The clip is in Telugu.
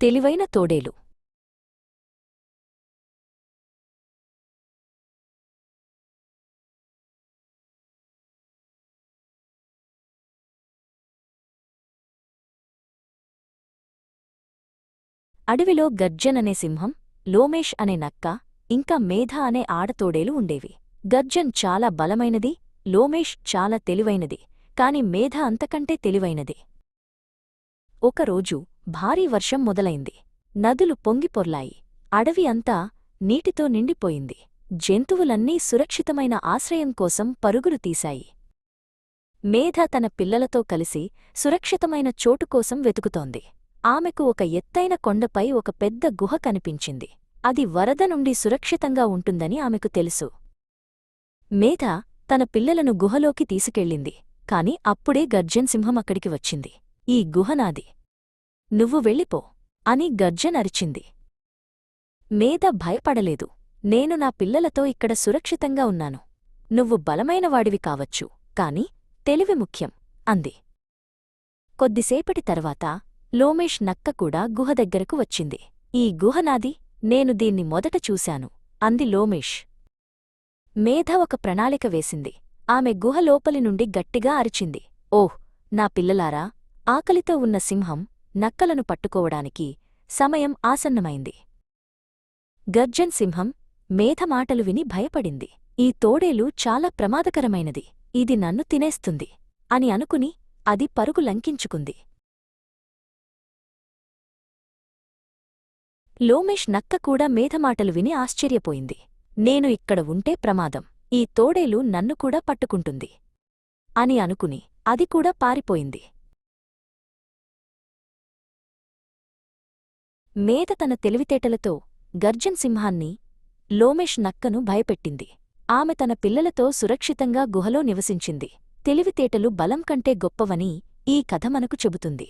తెలివైన తోడేలు. అడవిలో గర్జన్ అనే సింహం లోమేష్ అనే నక్క ఇంకా మేధ అనే ఆడతోడేలు ఉండేవి. గర్జన్ చాలా బలమైనది లోమేష్ చాలా తెలివైనది కాని మేధ అంతకంటే తెలివైనది. ఒకరోజు భారీ వర్షం మొదలైంది. నదులు పొంగిపొర్లాయి అడవి అంతా నీటితో నిండిపోయింది. జంతువులన్నీ సురక్షితమైన ఆశ్రయం కోసం పరుగులు తీశాయి. మేధ తన పిల్లలతో కలిసి సురక్షితమైన చోటు కోసం వెతుకుతోంది. ఆమెకు ఒక ఎత్తైన కొండపై ఒక పెద్ద గుహ కనిపించింది. అది వరద నుండి సురక్షితంగా ఉంటుందని ఆమెకు తెలుసు. మేధ తన పిల్లలను గుహలోకి తీసుకెళ్ళింది. కాని అప్పుడే గర్జన్ సింహం అక్కడికి వచ్చింది. ఈ గుహనాది నువ్వు వెళ్ళిపో అని గర్జనరిచింది మేధ భయపడలేదు. నేను నా పిల్లలతో ఇక్కడ సురక్షితంగా ఉన్నాను. నువ్వు బలమైనవాడివి కావచ్చు కాని తెలివి ముఖ్యం అంది. కొద్దిసేపటి తర్వాత లోమేష్ నక్క కూడా గుహ దగ్గరకు వచ్చింది. ఈ గుహ నాది నేను దీన్ని మొదట చూశాను అంది లోమేష్. మేధ ఒక ప్రణాళిక వేసింది. ఆమె గుహ లోపలి నుండి గట్టిగా అరిచింది. ఓహ్ నా పిల్లలారా ఆకలితో ఉన్న సింహం నక్కలను పట్టుకోవడానికి సమయం ఆసన్నమైంది. గర్జన్ సింహం మేధమాటలు విని భయపడింది. ఈ తోడేలు చాలా ప్రమాదకరమైనది. ఇది నన్ను తినేస్తుంది అని అనుకుని అది పరుగు లంకించుకుంది. లోమేష్ నక్క కూడా మేధమాటలు విని ఆశ్చర్యపోయింది. నేను ఇక్కడ ఉంటే ప్రమాదం. ఈ తోడేలు నన్ను కూడా పట్టుకుంటుంది అని అనుకుని అది కూడా పారిపోయింది. మేధ తన తెలివితేటలతో గర్జన్ సింహాన్ని లోమేష్ నక్కను భయపెట్టింది. ఆమె తన పిల్లలతో సురక్షితంగా గుహలో నివసించింది. తెలివితేటలు బలం కంటే గొప్పవని ఈ కథ మనకు చెబుతుంది.